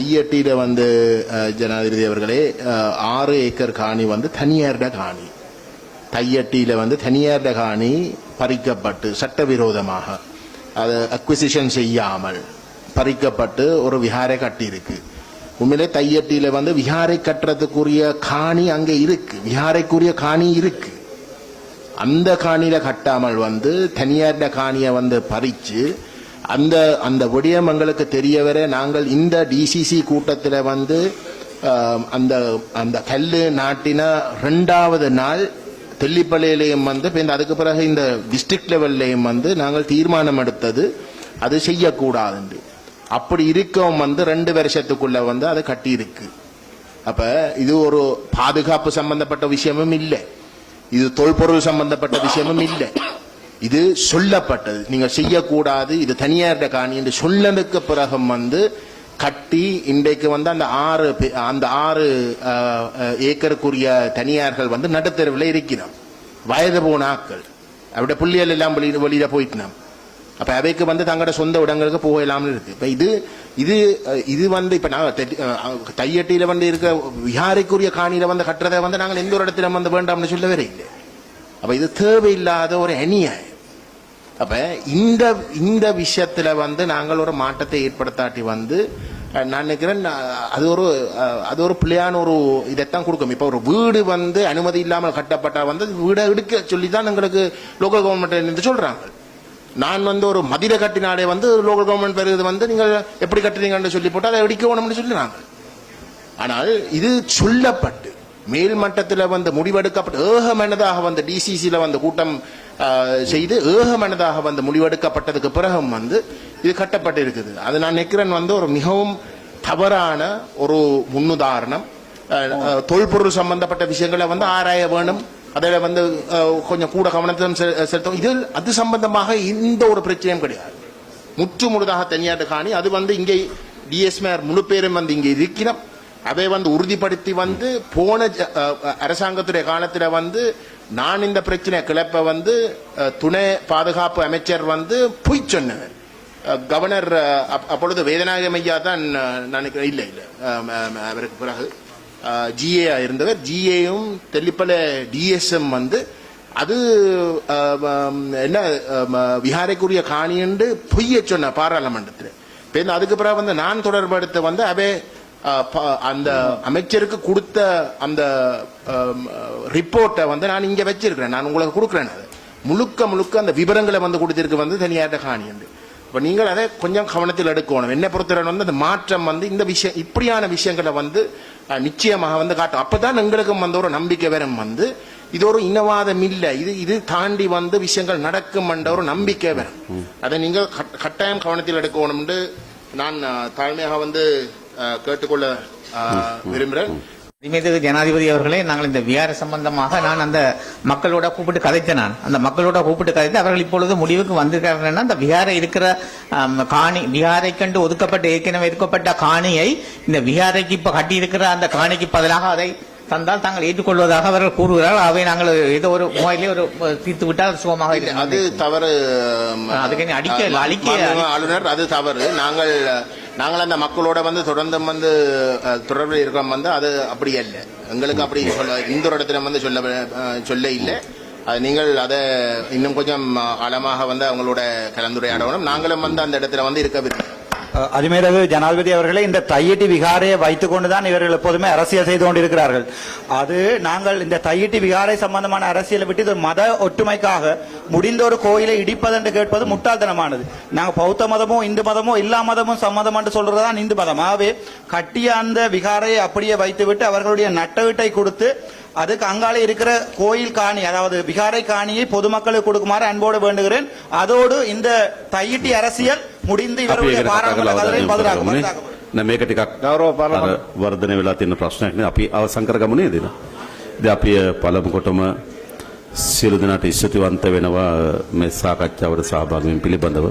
தையட்டியில வந்து ஜனாதிபதி அவர்களே ஆறு ஏக்கர் காணி வந்து தனியார்ட காணி. தையட்டியில் வந்து தனியார்ட காணி பறிக்கப்பட்டு சட்டவிரோதமாக அது அக்விசிஷன் செய்யாமல் பறிக்கப்பட்டு ஒரு விஹாரை கட்டியிருக்கு. உண்மையிலே தையட்டியில் வந்து விஹாரை கட்டுறதுக்குரிய காணி அங்கே இருக்கு. விஹாரைக்குரிய காணி இருக்கு. அந்த காணியில் கட்டாமல் வந்து தனியார்ட காணியை வந்து பறித்து அந்த அந்த விடயம் எங்களுக்கு தெரிய வர நாங்கள் இந்த டிசிசி கூட்டத்தில் வந்து அந்த அந்த கல்லு நாட்டின ரெண்டாவது நாள் தெல்லிப்பள்ளியிலையும் வந்து அதுக்கு பிறகு இந்த டிஸ்ட்ரிக்ட் லெவல்லையும் வந்து நாங்கள் தீர்மானம் எடுத்தது அது செய்யக்கூடாதுண்டு. அப்படி இருக்கவும் வந்து ரெண்டு வருஷத்துக்குள்ள வந்து அது கட்டியிருக்கு. அப்போ அப்ப இது ஒரு பாதுகாப்பு சம்பந்தப்பட்ட விஷயமும் இல்லை. இது தொல்பொருள் சம்பந்தப்பட்ட விஷயமும் இல்லை. இது சொல்லப்பட்டது. நீங்க செய்யக்கூடாது இது தனியார்ட காணி என்று சொன்னதுக்கு பிறகு வந்து கட்டி இன்றைக்கு வந்து அந்த ஆறு பே- அந்த ஆறு ஏக்கருக்குரிய தனியார்கள் வந்து நடுத்தருவில் இருக்கிறோம் வயது போன ஆட்கள். அவருடைய புள்ளியல் எல்லாம் வெளியில வெளியில போயிட்டோம் அப்ப அவைக்கு வந்து தங்களோட சொந்த இடங்களுக்கு போகலாம்னு இருக்கு. இப்ப இது இது இது வந்து இப்ப நாங்கள் தையட்டியில் தையட்டியில வந்து இருக்க விஹாரைக்குரிய காணியில வந்து கட்டுறதை வந்து நாங்கள் எந்த ஒரு இடத்துல வந்து வேண்டாம்னு சொல்லவே இல்லை. அப்ப இது தேவையில்லாத ஒரு அநியாயம். அப்ப இந்த இந்த விஷயத்துல வந்து நாங்கள் ஒரு மாற்றத்தை ஏற்படுத்தாட்டி வந்து நான் நினைக்கிறேன் அது ஒரு அது ஒரு பிள்ளையான ஒரு இதைத்தான் கொடுக்கும். இப்போ ஒரு வீடு வந்து அனுமதி இல்லாமல் கட்டப்பட்டா வந்து வீடை எடுக்க சொல்லி தான் எங்களுக்கு லோக்கல் கவர்மெண்ட் இருந்து சொல்றாங்க. நான் வந்து ஒரு மதில கட்டினாலே வந்து லோக்கல் கவர்மெண்ட் பெறுவது வந்து நீங்கள் எப்படி கட்டுறீங்கன்னு சொல்லி போட்டு அதை இடிக்கணும்னு சொல்லினாங்க ஆனால் இது சொல்லப்பட்டு மேல் மட்டத்தில் வந்து முடிவெடுக்கப்பட்டு ஏகமனதாக வந்து டிசிசியில் வந்து கூட்டம் செய்து ஏகமனதாக வந்து முடிவெடுக்கப்பட்டதுக்கு பிறகும் வந்து இது கட்டப்பட்டு இருக்குது அது நான் நினைக்கிறேன் வந்து ஒரு மிகவும் தவறான ஒரு முன்னுதாரணம். தொல்பொருள் சம்பந்தப்பட்ட விஷயங்களை வந்து ஆராய வேணும் அதில் வந்து கொஞ்சம் கூட கவனத்தையும் செ- செலுத்தும் இதில் அது சம்பந்தமாக இந்த ஒரு பிரச்சனையும் கிடையாது. முற்று முழுதாக தனியாட்டு காணி அது வந்து இங்கே டிஎஸ்மேர் முழு பேரும் வந்து இங்கே இருக்கிறோம் அதை வந்து உறுதிப்படுத்தி வந்து போன ஜ- அரசாங்கத்துடைய காலத்தில் வந்து நான் இந்த பிரச்சனை கிளப்ப வந்து துணை பாதுகாப்பு அமைச்சர் வந்து பொய் சொன்னவர். கவர்னர் அப்- அப்பொழுது வேதநாயகம் ஐயா தான் நான் நினைக்கிறேன் இல்லை இல்லை அவருக்கு பிறகு ஜிஏ இருந்தவர். ஜிஏயும் தெல்லிப்பல டிஎஸ்எம் வந்து அது என்ன விஹாரைக்குரிய காணி என்று பொய்ய சொன்ன பாராளுமன்றத்தில். அதுக்கு பிறகு வந்து நான் தொடர்படுத்த வந்து அவே அந்த அமைச்சருக்கு கொடுத்த அந்த ரிப்போர்ட்டை வந்து நான் இங்க வச்சிருக்கிறேன். நான் உங்களுக்கு கொடுக்குறேன் அது. முழுக்க முழுக்க அந்த விவரங்களை வந்து கொடுத்திருக்கு வந்து தனியார்ட்ட காணி என்று இப்ப நீங்கள் அதை கொஞ்சம் கவனத்தில் எடுக்கணும். என்ன பொறுத்தவரை வந்து அந்த மாற்றம் வந்து இந்த விஷயம் இப்படியான விஷயங்களை வந்து நிச்சயமாக வந்து காட்டும். அப்பதான் எங்களுக்கும் வந்து ஒரு நம்பிக்கை வரும் வந்து இது ஒரு இனவாதம் இல்லை. இது இது தாண்டி வந்து விஷயங்கள் நடக்கும் என்ற ஒரு நம்பிக்கை வரும். அதை நீங்கள் கட்- கட்டாயம் கவனத்தில் எடுக்கணும்னு நான் தாழ்மையாக வந்து கேட்டுக்கொள்ள விரும்புகிறேன். நிமிது ஜனாதிபதி அவர்களே நாங்கள் இந்த விகார சம்பந்தமாக நான் அந்த மக்களோட கூப்பிட்டு கதைத்தேன் நான். அந்த மக்களோட கூப்பிட்டு கதைத்து அவர்கள் இப்பொழுது முடிவுக்கு வந்திருக்கார்கள் அந்த விகாரை இருக்கிற காணி விகாரை கண்டு ஒதுக்கப்பட்ட ஏற்கனவே ஒதுக்கப்பட்ட காணியை இந்த விகாரைக்கு இப்ப கட்டி இருக்கிற அந்த காணிக்கு பதிலாக அதை தந்தால் தாங்கள் ஏற்றுக்கொள்வதாக அவர்கள் கூறுகிறார்கள். அவை நாங்கள் ஏதோ ஒரு முறையிலே ஒரு தீர்த்து விட்டால் சுகமாக. அது தவறு அதுக்கு அடிக்க- அழிக்க- ஆளுநர் அது தவறு. நாங்கள் நாங்கள் அந்த மக்களோட வந்து தொடர்ந்து வந்து தொடர்பில் இருக்கோம் வந்து அது அப்படி அல்ல. எங்களுக்கு அப்படி சொல்ல இந்த ஒரு இடத்துல வந்து சொல்ல சொல்ல இல்லை. அது நீங்கள் அதை இன்னும் கொஞ்சம் ஆழமாக வந்து அவங்களோட கலந்துரையாடணும். நாங்களும் வந்து அந்த இடத்துல வந்து இருக்க விரும்புகிறோம். அதுமேலது ஜனாதிபதி அவர்களே இந்த தையிட்டி விகாரையை வைத்துக் கொண்டுதான் இவர்கள் எப்போதுமே அரசியல் செய்து கொண்டிருக்கிறார்கள். அது நாங்கள் இந்த தையிட்டி விகாரை சம்பந்தமான அரசியலை விட்டு இது ஒரு மத ஒற்றுமைக்காக முடிந்த ஒரு கோயிலை இடிப்பதென்று கேட்பது முட்டாள்தனமானது. நாங்கள் பௌத்த மதமோ இந்து மதமோ எல்லா மதமும் சம்மதம் என்று சொல்றதுதான் இந்து மதம். ஆகவே கட்டிய அந்த விகாரையை அப்படியே வைத்துவிட்டு அவர்களுடைய நட்டவீட்டை கொடுத்து அதுக்கு அங்காலே இருக்கிற கோயில் காணி அதாவது விகாரை காணியை பொதுமக்களுக்கு கொடுக்குமாறு அன்போடு வேண்டுகிறேன். அதோடு இந்த தையிட்டி அரசியல் முடிந்து අපි இவருடைய ඒකට කතා பாராளுமன்ற කරලා கதிரை අවධානය යොමු பதிலாகும் කරගමුනේ. பதிலாகும். නෑ මේක ටිකක් ගෞරව පාර්ලිමේන්තු- අර වර්ධනය වෙලා තියෙන ප්‍රශ්නයක් නේ අපි අවසන් කරගමු නේද? දැන් අපි පළමු කොටම සියලු දෙනාට ස්තුතිවන්ත වෙනවා මේ සාකච්ඡාවට සහභාගී වීම පිළිබඳව.